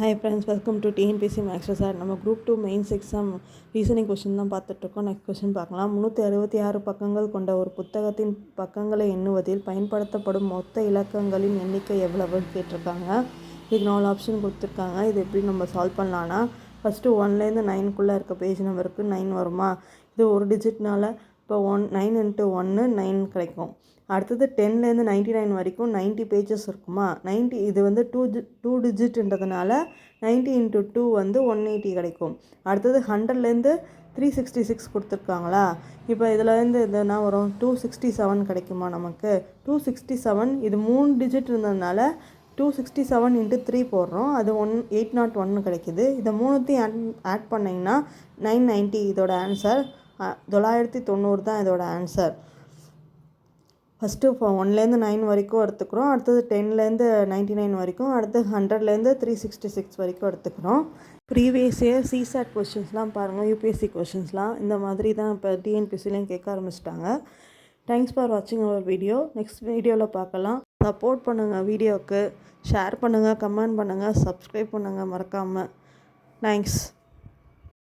Hi friends welcome to TNPSC maths sir நம்ம group two mains exam reasoning question தான் பார்த்துட்ருக்கோம் next question பார்க்கலாம். முந்நூற்றி அறுபத்தி ஆறு பக்கங்கள் கொண்ட ஒரு புத்தகத்தின் பக்கங்களை எண்ணுவதில் பயன்படுத்தப்படும் மொத்த இலக்கங்களின் எண்ணிக்கை எவ்வளவுன்னு கேட்டிருக்காங்க. இதுக்கு நாலு ஆப்ஷன் கொடுத்துருக்காங்க. இது எப்படி நம்ம சால்வ் பண்ணலான்னா ஃபஸ்ட்டு ஒன்லேருந்து நைனுக்குள்ளே இருக்க பேஜ் நம்பருக்கு நைன் வருமா? இது ஒரு டிஜிட்னால இப்போ ஒன் நைன் இன்ட்டு ஒன்று நைன் கிடைக்கும். அடுத்தது டென்லேருந்து நைன்ட்டி நைன் வரைக்கும் நைன்ட்டி பேஜஸ் இருக்குமா? நைன்ட்டி இது வந்து டூ ஜி டூ டிஜிட்ன்றதுனால நைன்ட்டி இன்ட்டு டூ வந்து ஒன் எயிட்டி கிடைக்கும். அடுத்தது ஹண்ட்ரட்லேருந்து த்ரீ சிக்ஸ்டி சிக்ஸ் கொடுத்துருக்காங்களா? இப்போ இதுலேருந்து இதுனா வரும்? டூ சிக்ஸ்டி செவன் கிடைக்குமா நமக்கு? டூ சிக்ஸ்டி செவன் இது மூணு டிஜிட் இருந்ததுனால two sixty seven into three போடுறோம். அது ஒன் எயிட் நாட் ஒன்று கிடைக்கிது. இதை மூணுத்தையும் ஆட் ஆட் பண்ணிங்கன்னா நைன் நைன்ட்டி இதோட ஆன்சர் தொள்ளாயிரத்தி தொண்ணூறு தான் இதோட ஆன்சர் ஃபஸ்ட்டு இப்போ ஒன்லேருந்து நைன் வரைக்கும் எடுத்துக்கிறோம். அடுத்தது டென்லேருந்து நைன்ட்டி நைன் வரைக்கும் அடுத்து ஹண்ட்ரட்லேருந்து த்ரீ சிக்ஸ்டி சிக்ஸ் வரைக்கும் எடுத்துக்கிறோம் ப்ரீவியஸ் இயர் சிசாட் கொஷின்ஸ்லாம் பாருங்கள் யூபிஎஸ்சி கொஷின்ஸ்லாம் இந்த மாதிரி தான் இப்போ டிஎன்பிசிலையும் கேட்க ஆரம்பிச்சிட்டாங்க. தேங்க்ஸ் ஃபார் வாட்சிங் அவர் வீடியோ நெக்ஸ்ட் வீடியோவில் பார்க்கலாம். சப்போர்ட் பண்ணுங்கள் வீடியோவுக்கு ஷேர் பண்ணுங்கள் கமெண்ட் பண்ணுங்கள் சப்ஸ்கிரைப் பண்ணுங்கள் மறக்காமல் தேங்க்ஸ்